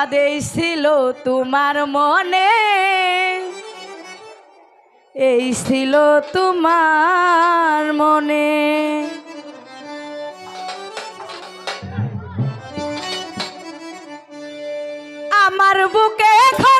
আদেশ তোমার মনে। এই ছিল তোমার মনে। আমার বুকে এখন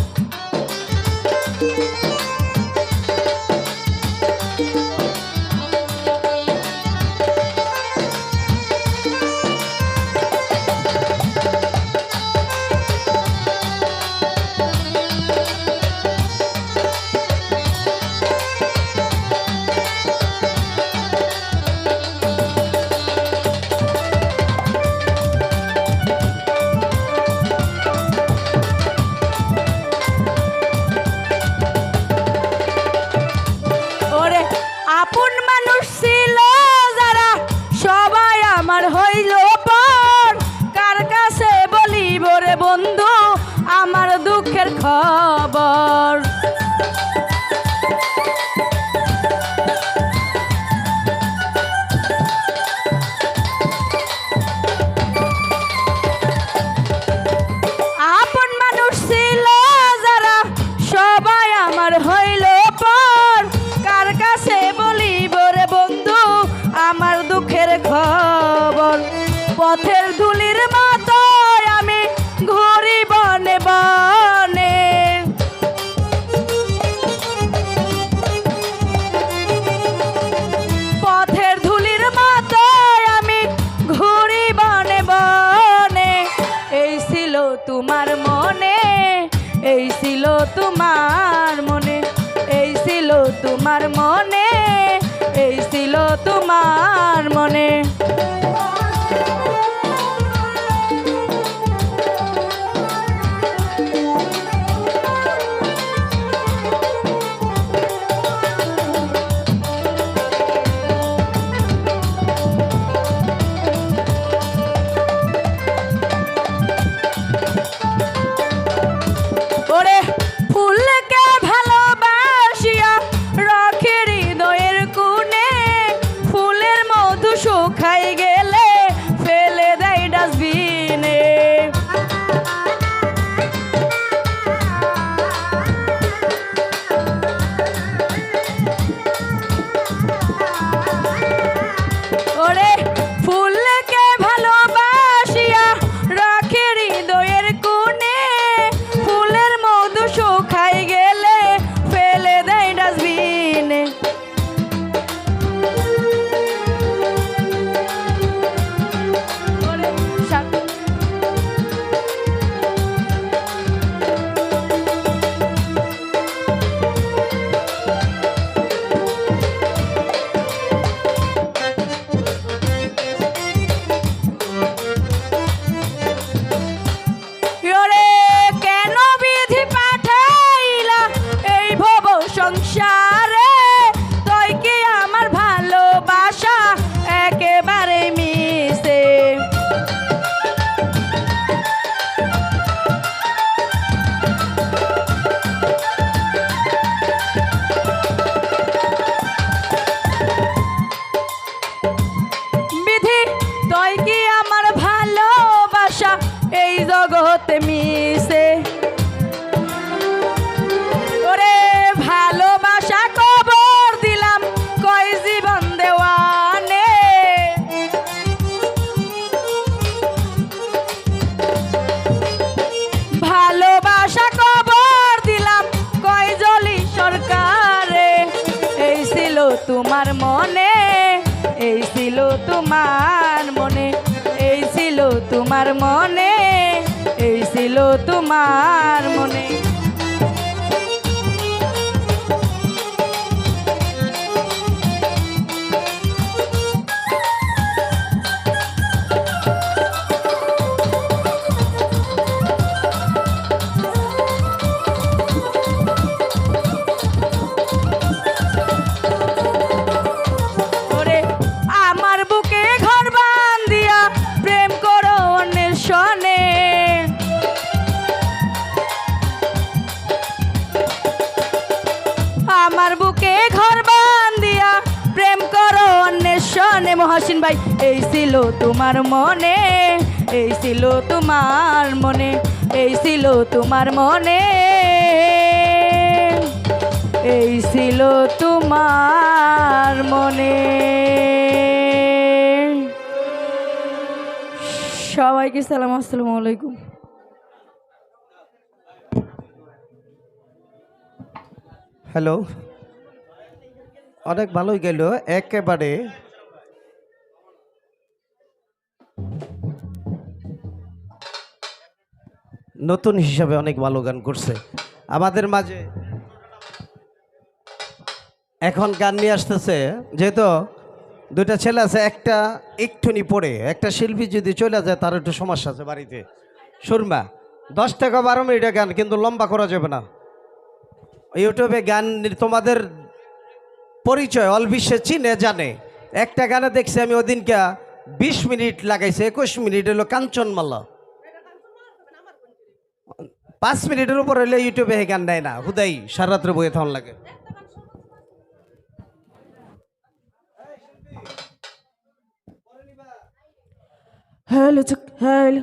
আপন মানুষ morning. তোমার মনে আমার বুকে ঘর বান্দিয়া প্রেম করো অন্বেষণে মহাসিন ভাই, এই ছিল তোমার মনে, এই ছিল তোমার মনে, এই ছিল তোমার মনে, এই ছিল তোমার মনে। সবাইকে সালাম, আসসালামু আলাইকুম। হ্যালো। অনেক ভালোই গেল, একেবারে। নতুন হিসাবে অনেক ভালো গান করছে। আমাদের মাঝে এখন গান নিয়ে আসতেছে, যেহেতু দুইটা ছেলে আছে, একটা একটুনি পড়ে, একটা শিল্পী যদি চলে যায়, তার একটু সমস্যা আছে বাড়িতে। সুরমা, দশ টাকা বারো মিনিটের গান, কিন্তু লম্বা করা যাবে না। ইউটিউবে গান তোমাদের পরিচয়, অল বিশ্বে চিনে, জানে। একটা গানে দেখছি আমি ওদিনকে বিশ মিনিট লাগাইছে, একুশ মিনিট হলো কাঞ্চনমালা। পাঁচ মিনিটের উপর হলে ইউটিউবে এই গান দেয় না। হুদাই সারাত্র বইয়ে থাকুন লাগে। Hello hello.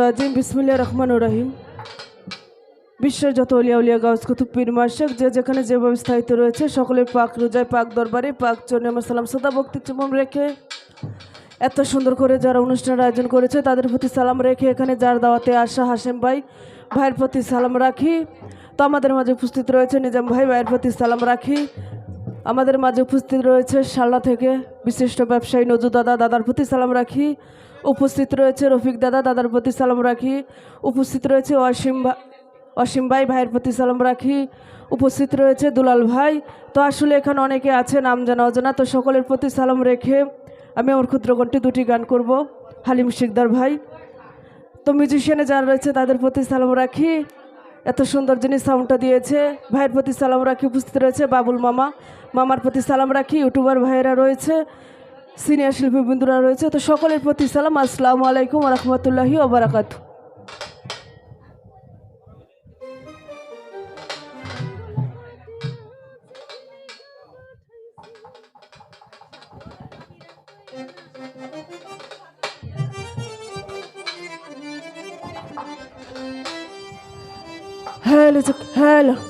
রাজিম। বিসমুল্লাহ রহমান রাহিম। বিশ্বের যত অলিয়া উলিয়া গাউস কুতুব পীর মার্শেক, যে যেখানে যেভাবে স্থায়িত্ব রয়েছে, সকলের পাক রোজায়, পাক দরবারে, পাক আমার সালাম, সদা ভক্তি চুমন রেখে এত সুন্দর করে যারা অনুষ্ঠানের আয়োজন করেছে, তাদের প্রতি সালাম রেখে এখানে যার দাওয়াতে আসা হাসেম ভাই, ভাইয়ের প্রতি সালাম রাখি। তো আমাদের মাঝে উপস্থিত রয়েছে নিজাম ভাই, ভাইয়ের প্রতি সালাম রাখি। আমাদের মাঝে উপস্থিত রয়েছে শালনা থেকে বিশিষ্ট ব্যবসায়ী নজু দাদা, দাদার প্রতি সালাম রাখি। উপস্থিত রয়েছে রফিক দাদা, দাদার প্রতি সালাম রাখি। উপস্থিত রয়েছে ভা- অসীম ভাই ভাইয়ের প্রতি সালাম রাখি। উপস্থিত রয়েছে দুলাল ভাই। তো আসলে এখানে অনেকে আছে, নাম জানা অজানা। তো সকলের প্রতি সালাম রেখে আমি আমার ক্ষুদ্র কণ্ঠে দুটি গান করব। হালিম শিকদার ভাই। তো মিউজিশিয়ানে যারা রয়েছে, তাদের প্রতি সালাম রাখি। এত সুন্দর যিনি সাউন্ডটা দিয়েছে, ভাইয়ের প্রতি সালাম রাখি। উপস্থিত রয়েছে বাবুল মামা। মামার প্রতি সালাম রাখি। ইউটিউবার ভাইয়েরা রয়েছে সিনিয়র শিল্পী বন্ধুরা রয়েছে। তো সকলের প্রতি সালাম। আসসালামু আলাইকুম রহমতুল্লাহি ওবরাকাত হ্যালো হ্যালো